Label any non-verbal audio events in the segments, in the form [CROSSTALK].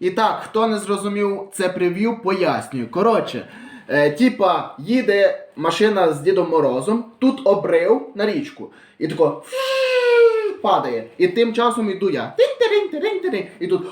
І так, хто не зрозумів це прев'ю, пояснюю. Коротше, е, типа, їде машина з Дідом Морозом, тут обрив на річку. І тако падає. І тим часом йду я. І тут.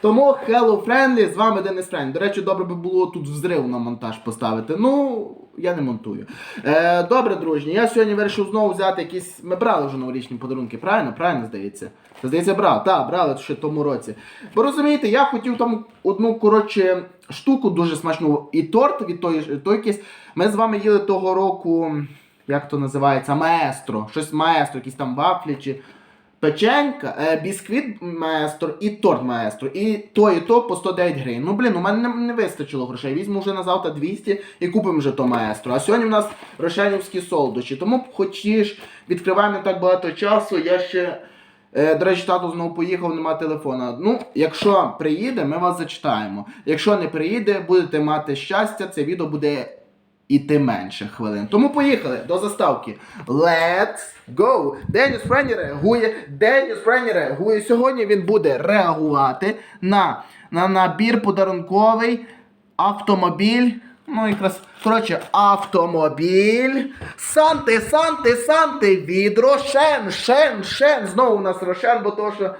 Тому Hello Friendly, з вами Денис Френ. До речі, добре би було тут взрив на монтаж поставити. Ну, я не монтую. Е, добре, дружні, я сьогодні вирішив знову взяти якісь. Ми брали вже новорічні подарунки, правильно? Правильно здається? Здається, брав. Так, брали ще тому році. Бо розумієте, я хотів там одну коротше штуку дуже смачну і торт від той, той якийсь. Ми з вами їли того року. Як то називається? Маестро. Щось маестро, якісь там вафлі чи печенька, е, бісквіт маестро і торт маестро. І то, і то по 109 гривень. Ну блін, у мене не, вистачило грошей. Візьму вже на завтра 200 і купимо вже то маестро. А сьогодні в нас рошенівські солодощі. Тому хочеш, відкриваємо так багато часу. Я ще. Е, до речі, тато знову поїхав, нема телефона. Ну, якщо приїде, ми вас зачитаємо. Якщо не приїде, будете мати щастя, це відео буде іти менше хвилин. Тому поїхали до заставки. Let's go! Деніс Френі реагує. Деніс Френі реагує. Сьогодні він буде реагувати на, на набір подарунковий автомобіль. Ну, якраз, коротше, автомобіль. Санти, Санти, Санти від Рошен, Шен, Шен. Знову у нас Рошен, бо то, що.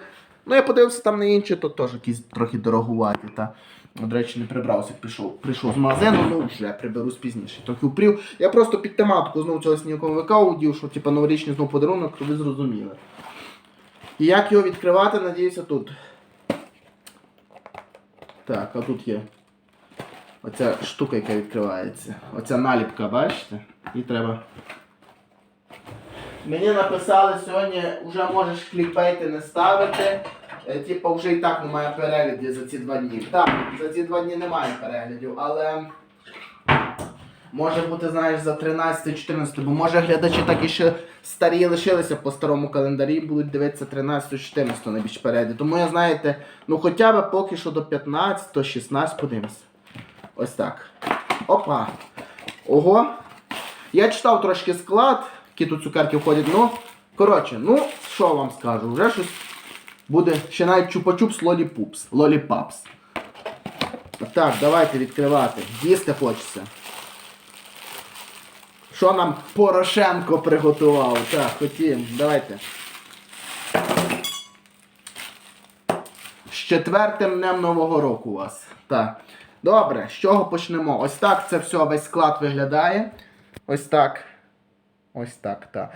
Ну, я подивився там на інші, то теж якісь трохи дорогуваті. Та. До речі, не прибрався, пішов, прийшов з магазину, ну вже приберусь пізніше. Трохи впрів. Я просто під тематику знову цього сніговика удів, що типу новорічний знов подарунок, то ви зрозуміли. І як його відкривати, надіюся, тут. Так, а тут є. Оця штука, яка відкривається. Оця наліпка, бачите? І треба. Мені написали сьогодні, вже можеш клікбейти не ставити. Типа вже і так немає переглядів за ці два дні. Так, за ці два дні немає переглядів, але може бути, знаєш, за 13-14, бо може глядачі так і ще старі лишилися по старому календарі, і будуть дивитися 13-14 найбільш переглядів. Тому я, знаєте, ну хоча б поки що до 15-16 подивимося. Ось так. Опа. Ого. Я читав трошки склад, які тут цукерки входять. Ну, коротше, ну, що вам скажу, вже щось буде ще навіть чупа-чупс лоліпупс. Лоліпапс. Так, давайте відкривати. Їсти хочеться. Що нам Порошенко приготував? Так, хотім, давайте. З четвертим днем Нового року у вас. Так. Добре, з чого почнемо? Ось так це все, весь склад виглядає. Ось так. Ось так, так.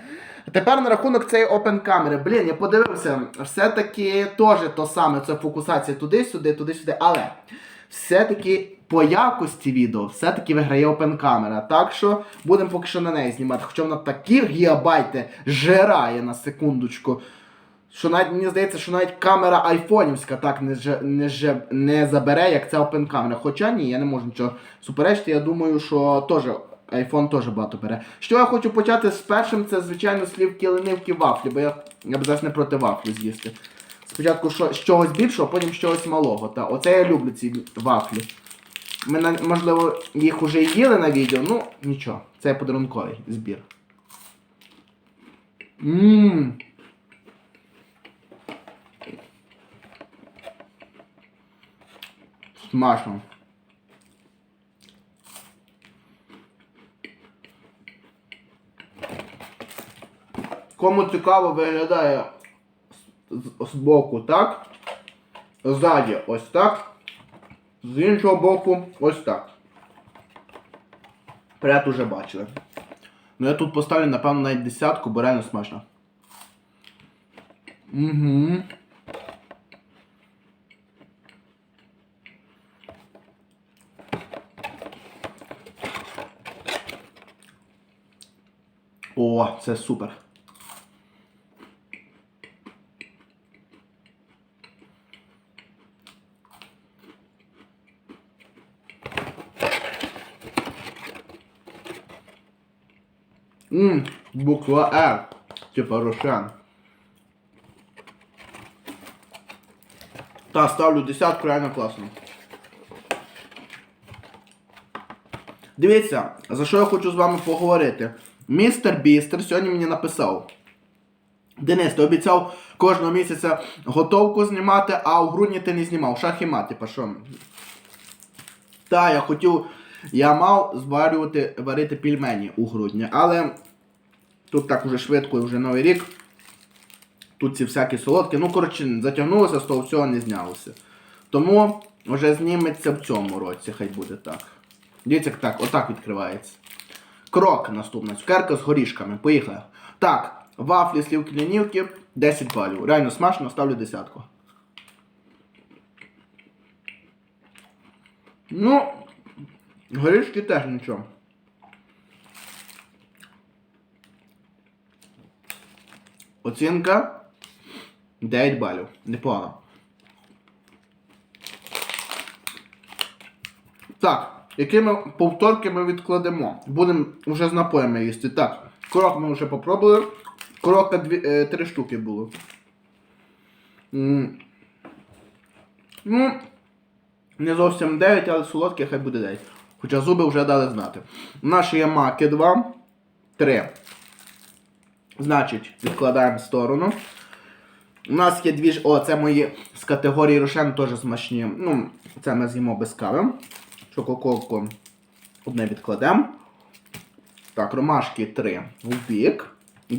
Тепер на рахунок цієї open камери. Блін, я подивився, все-таки теж то саме, це фокусація туди-сюди, туди-сюди. Але все-таки по якості відео все-таки виграє open камера. Так що будемо поки що на неї знімати. Хоча вона такі гігабайти жирає на секундочку. Що навіть мені здається, що навіть камера айфонівська так не ж, не, ж, не забере, як ця open камера. Хоча ні, я не можу нічого суперечити. Я думаю, що теж iPhone теж багато бере. Що я хочу почати з першим, це, звичайно, слівки ленивки вафлі, бо я, я б зараз не проти вафлі з'їсти. Спочатку що, з чогось більшого, потім з чогось малого. Та, оце я люблю ці вафлі. Ми, можливо, їх уже і їли на відео, ну нічого. Це подарунковий збір. Ммм. Смачно. Кому цікаво виглядає з, боку так, ззаді ось так, з іншого боку ось так. Пряд уже бачили. Ну я тут поставлю, напевно, навіть десятку, бо реально смачно. Угу. О, це супер. Ммм, буква Р. Типа Рошен. Та, ставлю десятку, реально класно. Дивіться, за що я хочу з вами поговорити. Містер Бістер сьогодні мені написав. Денис, ти обіцяв кожного місяця готовку знімати, а у грудні ти не знімав. Шах і мат, типа що. Та, я хотів. Я мав зварювати варити пельмені у грудні, але тут так уже швидко, вже новий рік. Тут ці всякі солодкі. Ну, коротше, затягнулося, з того всього не знялося. Тому вже зніметься в цьому році, хай буде так. Дивіться, так, отак відкривається. Крок наступна. Цукерка з горішками. Поїхали. Так, вафлі слівки лінівки 10 балів. Реально смачно, ставлю десятку. Ну, горішки теж нічого. Оцінка 9 балів. Непогано. Так, якими повторки ми відкладемо? Будемо вже з напоями їсти. Так, крок ми вже попробували. Крока дві, е, три штуки було. Ну, не зовсім 9, але солодке хай буде 9. Хоча зуби вже дали знати. У нас є маки 2, 3. Значить, відкладаємо в сторону. У нас є дві ж. О, це мої з категорії Рошен теж смачні. Ну, це ми з'їмо без кави. Чококолку одне відкладемо. Так, ромашки 3 в бік.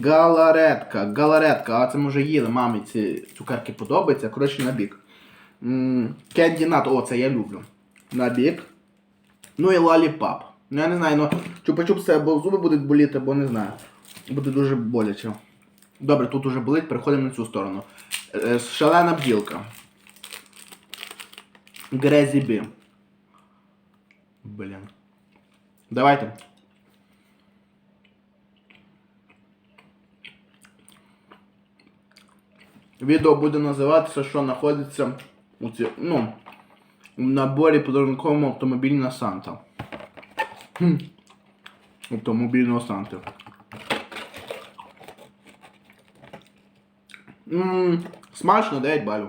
Галаретка, галаретка, а це ми вже їли, мамі ці цукерки подобаються. Коротше, на бік. Кенді нат, о, це я люблю. На бік. Ну і лаліпап. Ну я не знаю, ну чупа-чупси або зуби будуть боліти, або не знаю. Буде дуже боляче. Добре, тут уже болить, переходимо на цю сторону. Е, Шалена бджілка. Грезі Бі. Блін. Давайте. Відео буде називатися, що знаходиться у ці, ну, в наборі подарунковому автомобільна Санта. Хм. Автомобільного Санти. Смачно 9 балів.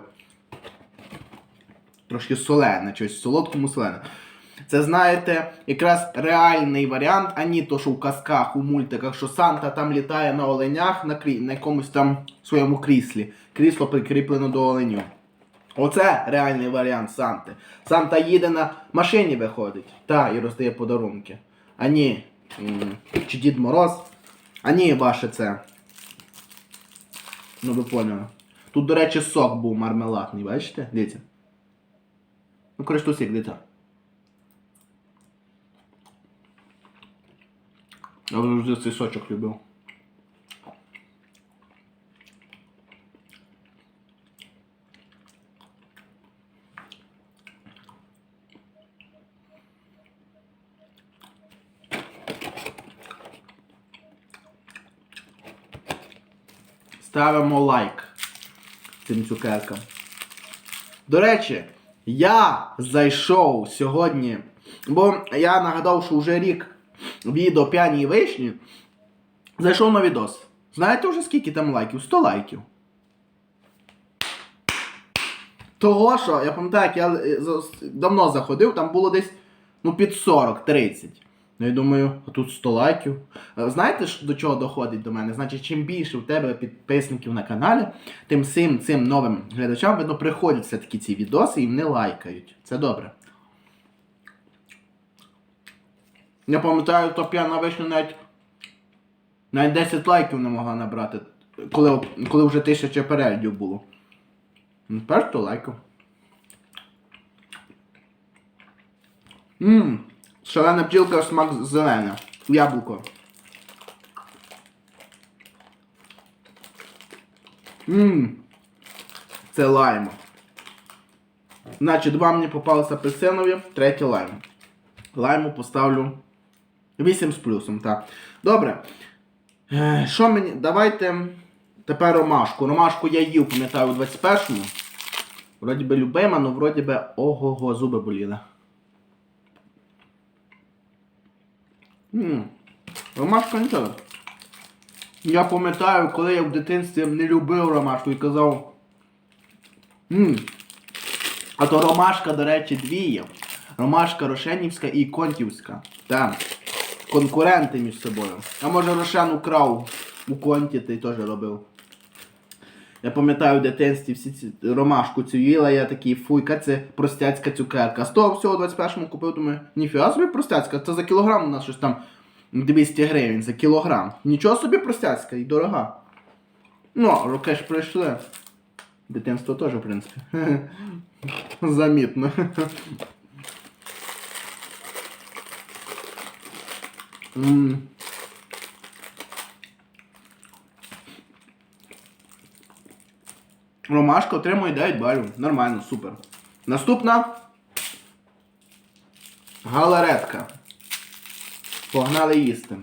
Трошки солене, щось солодкому солене. Це, знаєте, якраз реальний варіант, а не то, що в казках, у мультиках, що Санта там літає на оленях на, крі... на якомусь там своєму кріслі. Крісло прикріплено до оленю. Оце реальний варіант Санти. Санта їде на машині виходить. Та, і роздає подарунки. А ні. Чи Дід Мороз. А ні, ваше це. Ну ви поняли. Тут, до речі, сок був мармеладний, бачите? Дивіться. Ну, коротше, тут сік, дивіться. Я вже цей сочок любив. Ставимо лайк цим цукеркам. До речі, я зайшов сьогодні, бо я нагадав, що вже рік відео п'яні і вишні. Зайшов на відос. Знаєте вже скільки там лайків? 100 лайків. Того що, я пам'ятаю, як я е, давно заходив, там було десь ну, під 40-30. Ну я думаю, а тут 100 лайків. Е, Знаєте, до чого доходить до мене? Значить, чим більше в тебе підписників на каналі, тим цим, цим новим глядачам видно приходять все-таки ці відоси і вони лайкають. Це добре. Я пам'ятаю, то п'яна вишня навіть, навіть 10 лайків не могла набрати, коли, коли вже тисяча переглядів було. Ну, Тепер 100 лайків. Ммм, шалена бджілка, смак зелене. Яблуко. Ммм, це лайм. Значить, два мені попалися апельсинові, третє лайм. Лайму поставлю 8 з плюсом, так. Добре. Е, Що мені. Давайте тепер ромашку. Ромашку я їв, пам'ятаю, у 21-му. Вроді би любима, але вроді би ого-го, зуби боліли. Ромашка нічого. Я пам'ятаю, коли я в дитинстві не любив ромашку і казав. Ммм. А то ромашка, до речі, дві є. Ромашка Рошенівська і Контівська. Так. Конкуренти між собою. А може Рошен украв у Конті, ти теж робив. Я пам'ятаю в дитинстві всі ці ромашку цю їла, я такий фуйка, це простяцька цукерка. З того всього 21-му купив, думаю, ніфіга собі простяцька, це за кілограм у нас щось там 200 гривень за кілограм. Нічого собі простяцька і дорога. Ну, роки ж прийшли. Дитинство теж, в принципі. [LAUGHS] Замітно. [LAUGHS] М. Ромашка отримує 9 балів. Нормально, супер. Наступна. Галаретка. Погнали їсти.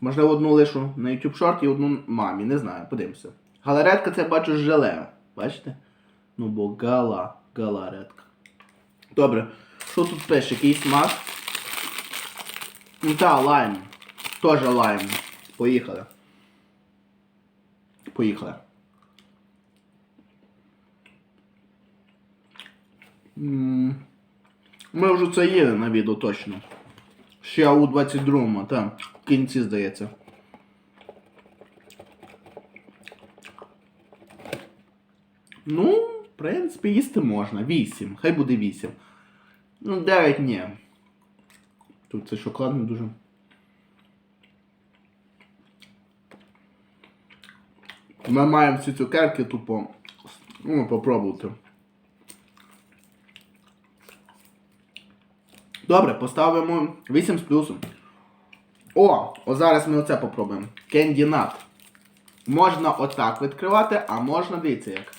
Можливо, одну лишу на YouTube Short і одну мамі, не знаю, подивимося. Галаретка це бачу желе. Бачите? Ну бо гала, галаретка. Добре. Що тут пише? Який смак? Ну та, лайм. Тоже лайм. Поїхали. Поїхали. Ми вже це їли на відео точно. Ще у 22-му, там, в кінці здається. Ну, в принципі, їсти можна. 8. Хай буде 8. Ну, 9 ні. Тут це шоколадне дуже. Ми маємо ці цукерки тупо. Ну, попробувати. Добре, поставимо 8 з плюсом. О, о зараз ми оце попробуємо. Nut. Можна отак відкривати, а можна дивіться як.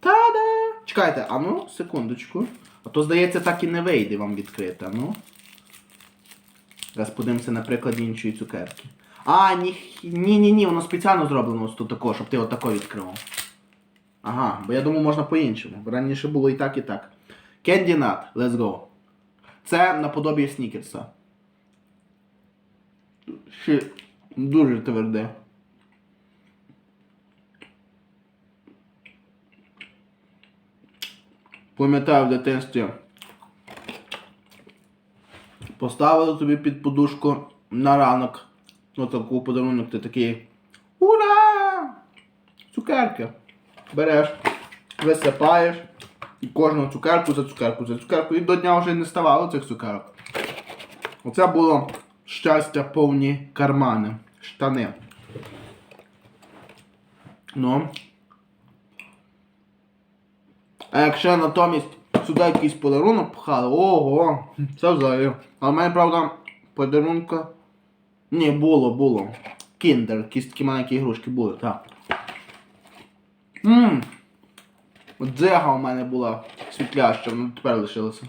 Та-да! Чекайте, а ну, секундочку. А то, здається, так і не вийде вам відкрити, а ну. Зараз подивимося на прикладі іншої цукерки. А, ні, ні, воно спеціально зроблено ось тут тако, щоб ти отако відкривав. Ага, бо я думав, можна по-іншому. Раніше було і так, і так. Candy Nut, let's go. Це наподобі снікерса. Ще дуже тверде. Пам'ятаю в дитинстві. Поставили тобі під подушку на ранок. Отаку подарунок ти такий. Ура! Цукерки. Береш, висипаєш. І кожну цукерку за цукерку за цукерку. І до дня вже не ставало цих цукерок. Оце було щастя повні кармани. Штани. Ну. А якщо натомість сюди якийсь подарунок пхали, ого, це взагалі. А в мене, правда, подарунка. Ні, було, було. Кіндер, якісь такі маленькі ігрушки були, так. Ммм. Дзега у мене була світляща, вона тепер лишилася.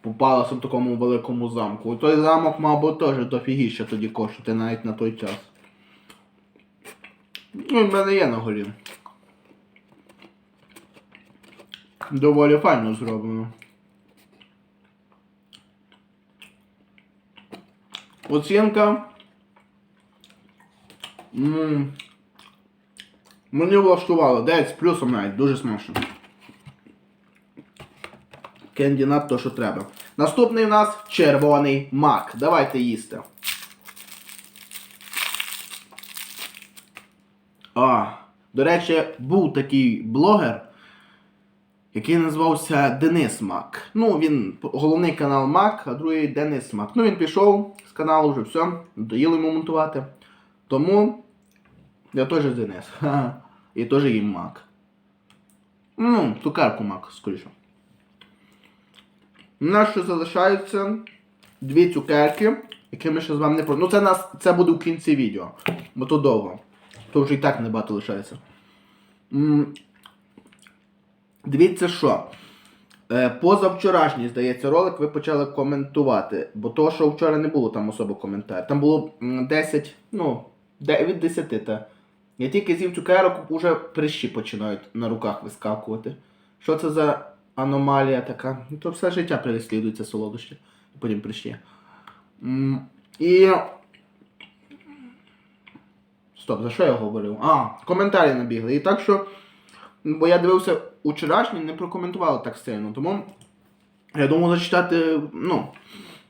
Попалася в такому великому замку. Той замок, мабуть, теж дофігіще тоді коштувати навіть на той час. Ну, в мене є на горі. Доволі файно зроблено. Оцінка. М, Мені влаштувало 9 з плюсом навіть, дуже смачно. Кенді над то, що треба. Наступний у нас червоний мак. Давайте їсти. А, до речі, був такий блогер, який називався Денис Мак. Ну, він головний канал Мак, а другий Денис Мак. Ну, він пішов з каналу вже все, доїло йому монтувати. Тому я теж Денис. Ха-ха. [LAUGHS] І теж їм мак. Ну, цукерку мак, скоріше. У нас ще залишаються дві цукерки, які ми ще з вами не про. Ну це нас це буде в кінці відео. Бо то довго. То вже і так небагато лишається. М, Дивіться що. Е, Позавчорашній, здається, ролик ви почали коментувати. Бо то, що вчора не було там особо коментарів. Там було м, 10, ну, де- від 10, та. Я тільки з'їв цукерок, уже прищі починають на руках вискакувати. Що це за аномалія така? Ну, то все життя переслідується солодощі, і потім прищі. І. Стоп, за що я говорив? А, коментарі набігли. І так що. Бо я дивився вчорашній, не прокоментували так сильно. Тому я думав зачитати, ну,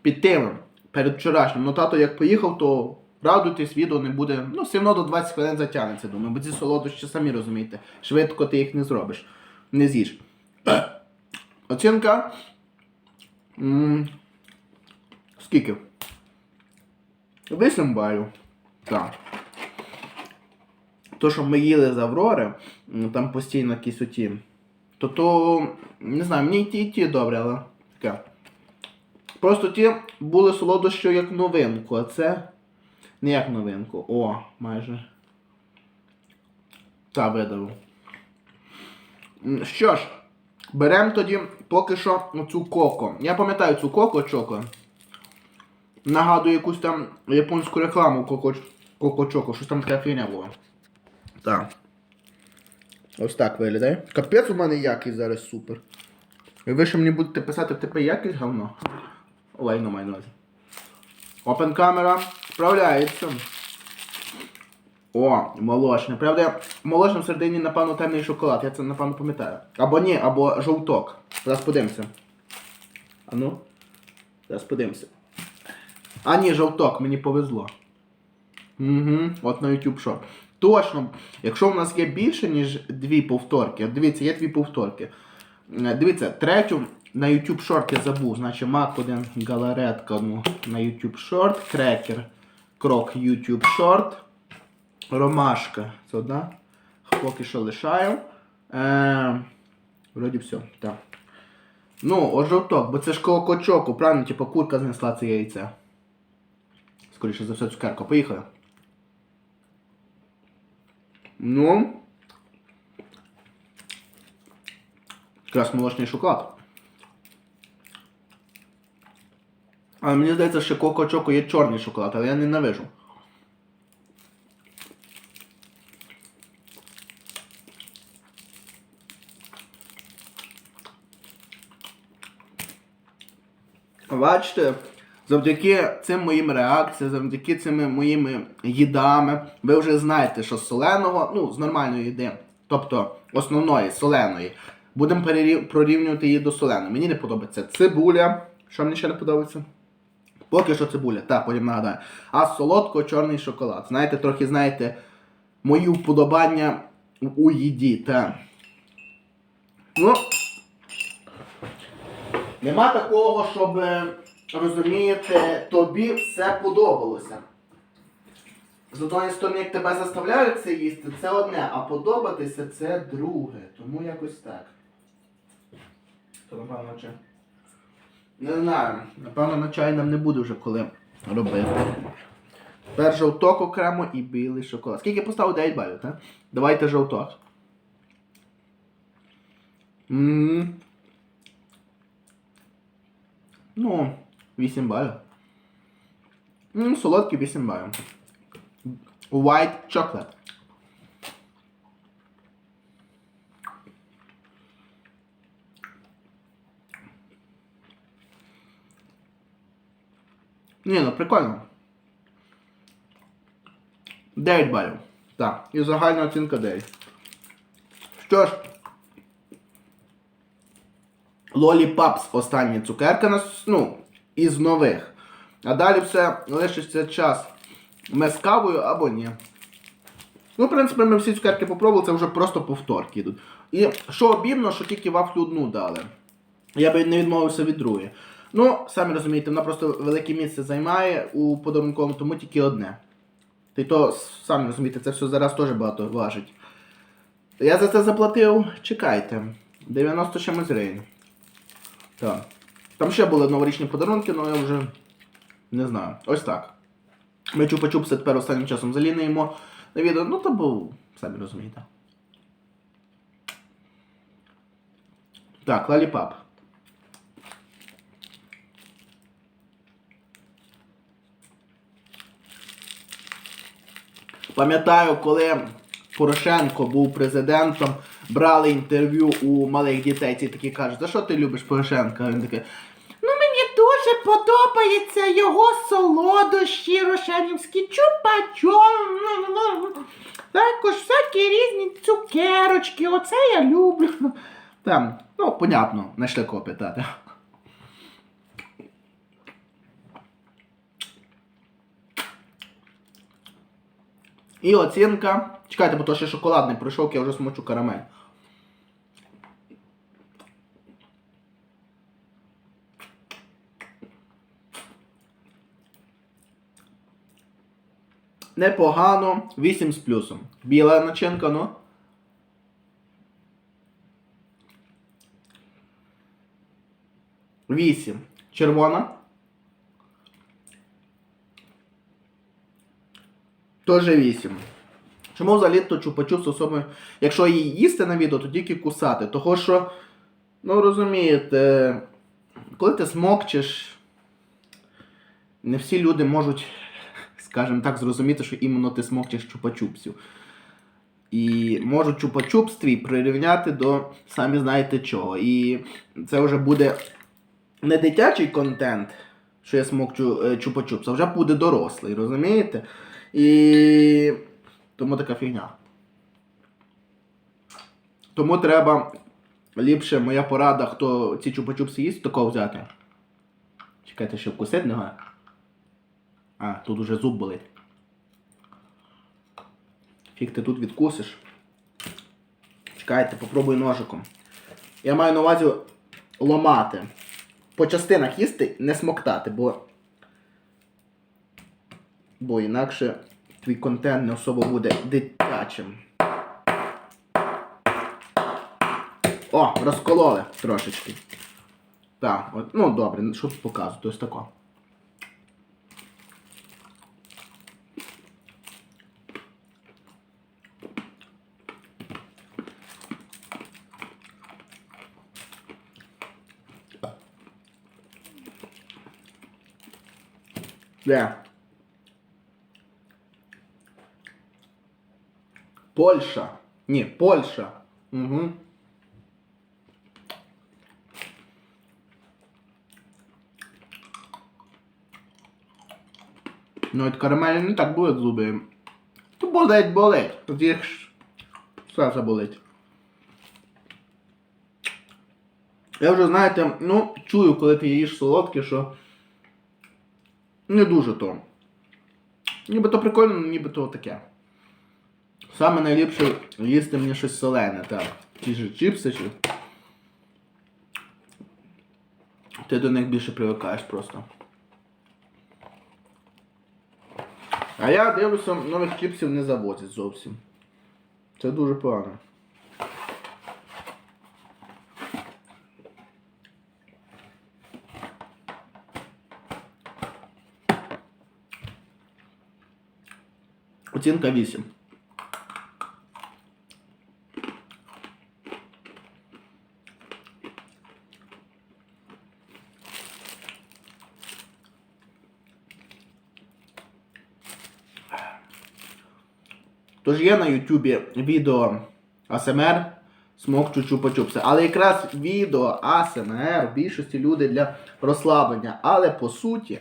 під тим, перед вчорашнім. Ну тато як поїхав, то Радуйтесь, відео не буде. Ну, все одно до 20 хвилин затягнеться, думаю, бо ці солодощі самі розумієте. Швидко ти їх не зробиш. Не з'їш. [CLEARS THROAT] Оцінка. м, Скільки? 8 балів. Так. То, що ми їли з Аврори, там постійно якісь оті. То то, не знаю, мені і ті, і ті добре, але таке. Просто ті були солодощі як новинку, а це не як новинку. О, майже. Та видав. Що ж, беремо тоді поки що цю коко. Я пам'ятаю цю коко чоко. Нагадую якусь там японську рекламу коко, коко чоко, щось там така фігня була. Так. Ось так виглядає. Капець у мене якість зараз супер. І ви ще мені будете писати ТП якість говно. Лайно маю на увазі. Опен камера справляється. О, молочне. Правда, молочне всередині, напевно, темний шоколад. Я це напевно пам'ятаю. Або ні, або жовток. Зараз подивимося. А ну. Зараз подивимося. А ні, жовток, мені повезло. Угу, от на YouTube що. Точно, якщо в нас є більше, ніж дві повторки, от дивіться, є дві повторки. Е, Дивіться, третю на YouTube Short я забув, значить Mac 1 галаретка ну, на YouTube Short, крекер, крок YouTube Short, ромашка. Це одна. Поки що лишаю. Е, вроді все, так. Ну, о жовток, бо це ж колокочоку, правильно, типу курка знесла це яйце. Скоріше за все, цукерка. Поїхали. Ну. Якраз молочний шоколад. Але мені здається, що Коко Чоко є чорний шоколад, але я ненавижу. Бачите, завдяки цим моїм реакціям, завдяки цими моїми їдами, ви вже знаєте, що з соленого, ну, з нормальної їди, тобто основної соленої, будемо прорівнювати її до соленої. Мені не подобається цибуля. Що мені ще не подобається? Поки що цибуля, так, потім нагадаю. А солодко чорний шоколад. Знаєте, трохи знаєте мої вподобання у їді, так. Ну, Нема такого, щоб е, розумієте, тобі все подобалося. З одної сторони, як тебе заставляють це їсти, це одне, а подобатися це друге. Тому якось так. То напевно чи. Не знаю. Напевно, на чай нам не буде вже коли робити. Тепер жовток окремо і білий шоколад. Скільки поставив 9 балів, так? Давайте жовток. Ммм. Ну, 8 балів. Ну, солодкий 8 балів. White chocolate. Ні, ну прикольно. 9 балів. Так, і загальна оцінка 9. Що ж, Лоліпапс остання цукерка нас, ну, із нових. А далі все лишиться час ми з кавою або ні. Ну, в принципі, ми всі цукерки попробували, це вже просто повторки йдуть. І що обідно, що тільки вафлю одну дали. Я би не відмовився від другої. Ну, самі розумієте, вона просто велике місце займає у подарунковому, тому тільки одне. Й то, самі розумієте, це все зараз теж багато важить. Я за це заплатив, чекайте, 90 чимось гривень. Так. Там ще були новорічні подарунки, але я вже не знаю. Ось так. Ми чупа-чупси тепер останнім часом залінуємо на відео, ну то був, самі розумієте. Так, лаліпап. Пам'ятаю, коли Порошенко був президентом, брали інтерв'ю у малих дітей, ці такі кажуть, за що ти любиш Порошенка? Він такий, ну мені дуже подобається його солодощі, рошенівські чупа-чом. Також всякі різні цукерочки, оце я люблю. Там, ну, понятно, знайшли кого питати. І оцінка. Чекайте, бо то ще шоколадний пройшов, я вже смочу карамель. Непогано, 8 з плюсом. Біла начинка, ну. Вісім. Червона. Тоже 8. Чому взагалі то чупа-чупс особливо, якщо її їсти на відео, то тільки кусати. Того що, ну розумієте, коли ти смокчеш, не всі люди можуть, скажімо так, зрозуміти, що іменно ти смокчеш чупа-чупсів. І можуть чупа-чупс прирівняти до самі знаєте чого. І це вже буде не дитячий контент, що я смокчу е, чупа-чупс, а вже буде дорослий, розумієте? І тому така фігня. Тому треба ліпше моя порада, хто ці чупа-чупси їсть, такого взяти. Чекайте, що вкусить нога. А, тут уже зуб болить. Фіг ти тут відкусиш. Чекайте, попробуй ножиком. Я маю на увазі ломати. По частинах їсти, не смоктати, бо. Бо інакше твій контент не особо буде дитячим. О, розкололи трошечки. Так, от, ну добре, що показувати, ось тако. Де? Польща. Ні, Польща. Угу. Ну, от карамелі не так болить зуби. То болить, болить. Тут їх ж все заболить. Я вже, знаєте, ну, чую, коли ти їш солодке, що не дуже то. Ніби то прикольно, але ніби то таке. Саме найліпше їсти мені щось солене, так. Ті ж чіпси чи. Ти до них більше привикаєш просто. А я дивлюся, нових чіпсів не завозять зовсім. Це дуже погано. Оцінка 8. Тож є на Ютубі відео АСМР Смок чупа-чупси. Але якраз відео АСМР в більшості люди для розслаблення. Але по суті,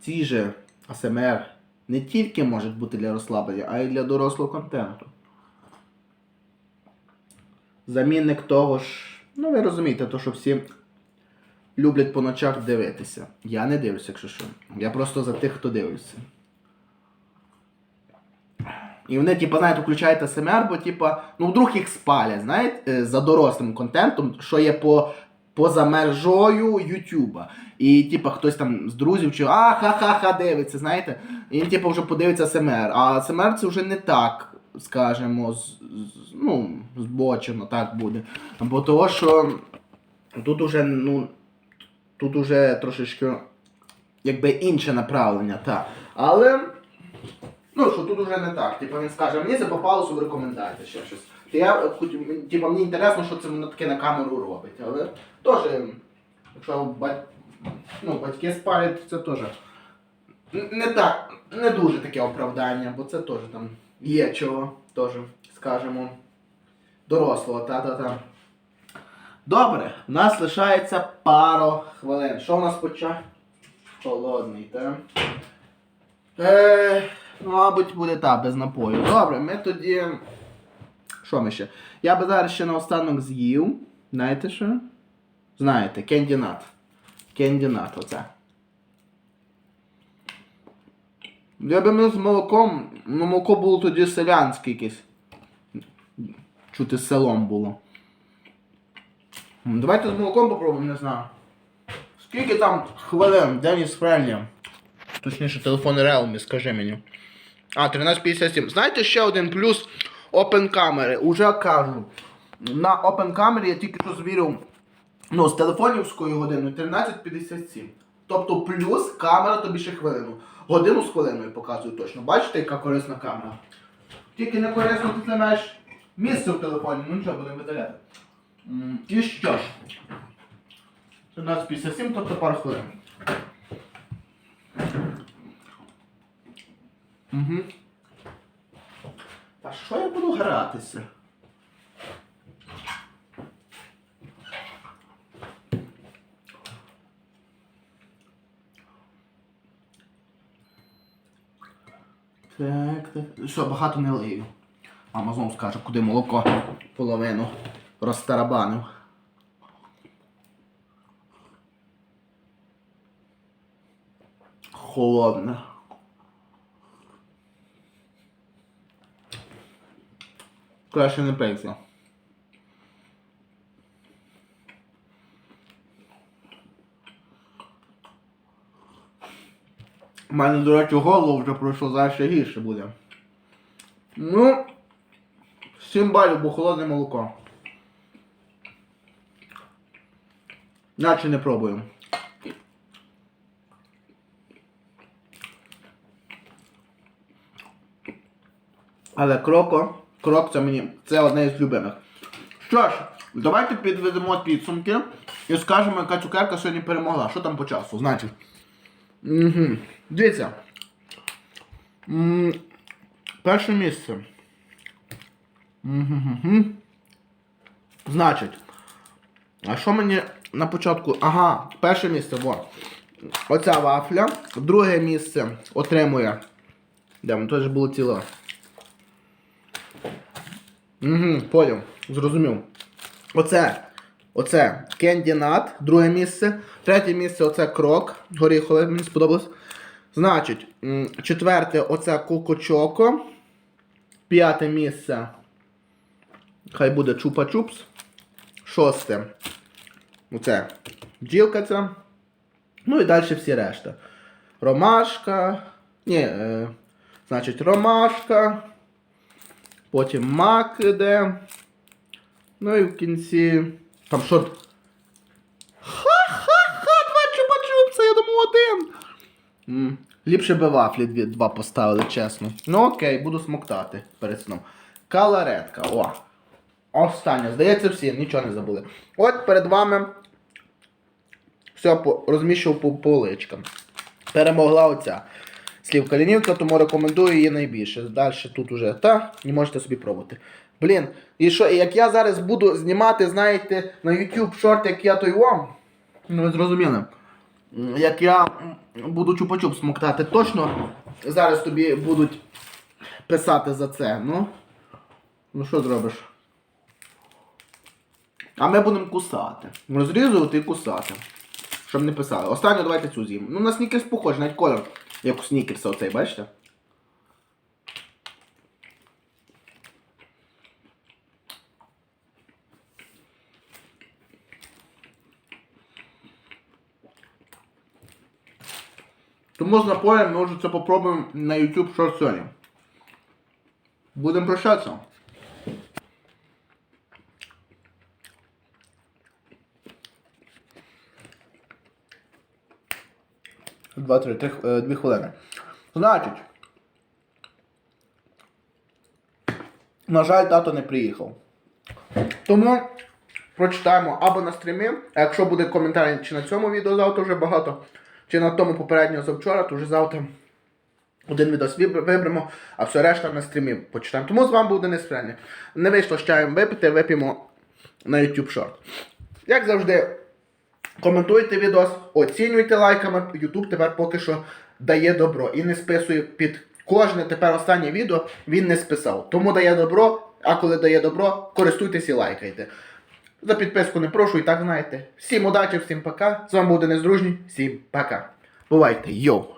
ці же АСМР не тільки можуть бути для розслаблення, а й для дорослого контенту. Замінник того ж, ну ви розумієте, то що всі люблять по ночах дивитися. Я не дивлюся, якщо що. Я просто за тих, хто дивиться. І вони, типа, знаєте, включають СМР, бо, типа, ну вдруг їх спалять, знаєте, е, за дорослим контентом, що є по, поза межою Ютуба. І, типа, хтось там з друзів чи а ха-ха-ха дивиться, знаєте. І він, типа, вже подивиться СМР. А СМР це вже не так, скажімо, з, з- ну, збочено так буде. Бо того, що тут уже, ну, тут уже трошечки, якби інше направлення, так. Але. Ну, що тут уже не так. Типу він скаже, мені це попалося в рекомендації ще щось. То я, е, типу, мені інтересно, що це воно таке на камеру робить. Але теж, якщо бать, ну, батьки спалять, це теж не так, не дуже таке оправдання, бо це теж там є чого, теж, скажемо, дорослого, та-та-та. Добре, у нас лишається пару хвилин. Що у нас по чаю? Холодний, так? Е, мабуть, буде так, без напою. Добре, ми тоді. Що ми ще? Я би зараз ще наостанок з'їв. Знаєте що? Знаєте, кендінат. Кендінат, оце. Я би ми з молоком, ну молоко було тоді селянське якесь. Чути селом було. Давайте з молоком попробуємо, не знаю. Скільки там хвилин, Деніс Френлі? Точніше, телефон Realme, скажи мені. А, 1357. Знаєте ще один плюс Open камери. Уже кажу. На Open камері я тільки що звірив ну, з телефонівською годиною 13.57. Тобто плюс камера тобі ще хвилину. Годину з хвилиною показую точно. Бачите, яка корисна камера? Тільки не корисно ти займаєш місце в телефоні, ну нічого, будемо видаляти. І що ж? 13.57, тобто пару хвилин. Угу. Та що я буду гратися? Так, так. Що, багато не лию. Мама знову скаже, куди молоко половину розтарабанив. Холодне. Краще не пейся. У мене, до речі, голову вже пройшло, зараз ще гірше буде. Ну, 7 балів, бо холодне молоко. Наче не пробуємо. Але кроко, крок це мені, це одне із любимих. Що ж, давайте підведемо підсумки і скажемо, яка цукерка сьогодні перемогла. Що там по часу, значить. Угу. Дивіться. Перше місце. Угу. Значить. А що мені на початку. Ага, перше місце, во. Оця вафля. Друге місце отримує. Де воно теж було ціле. Угу, поняв, зрозумів. Оце. Оце Nut, друге місце. Третє місце оце крок. Горіхове, мені сподобалось. Значить, четверте оце Коко Чоко. П'яте місце. Хай буде Чупа Чупс. Шосте. Оце бджілка ця. Ну і далі всі решта. Ромашка. Ні, е, значить, ромашка. Потім мак іде. Ну і в кінці. Там що? Ха-ха-ха! Два чупа-чупса, я думав один. М, Ліпше би вафлі дві, два поставили, чесно. Ну окей, буду смоктати перед сном. Каларетка. О. Останнє. Здається, всі, нічого не забули. От перед вами все розміщував по поличкам. Перемогла оця. Слівка лінівка, тому рекомендую її найбільше. Далі тут уже та, і можете собі пробувати. Блін, і що, як я зараз буду знімати, знаєте, на YouTube шорт, як я той вам. Ну ви зрозуміли. Як я буду чупа-чуп смоктати, точно зараз тобі будуть писати за це. Ну, ну що зробиш? А ми будемо кусати. Розрізувати і кусати. Щоб не писали. Останню давайте цю з'їмо. Ну на снікерс похоже, навіть колір, як у снікерса оцей, бачите? Тому з напоєм ми вже це попробуємо на YouTube Short Sony. Будемо прощатися. Два, три, три, е, дві хвилини. Значить. На жаль, тато не приїхав. Тому прочитаємо або на стрімі, а якщо буде коментар чи на цьому відео завтра вже багато, чи на тому попереднього завчора, то вже завтра один відос виберемо, а все решта на стрімі почитаємо. Тому з вами був Денис Френлі. Не вийшло з чаєм випити, вип'ємо на YouTube Short. Як завжди, коментуйте відос, оцінюйте лайками. YouTube тепер поки що дає добро і не списує під кожне тепер останнє відео, він не списав. Тому дає добро, а коли дає добро, користуйтесь і лайкайте. За підписку не прошу, і так знаєте. Всім удачі, всім пока. З вами був Денис всім пока. Бувайте, йоу!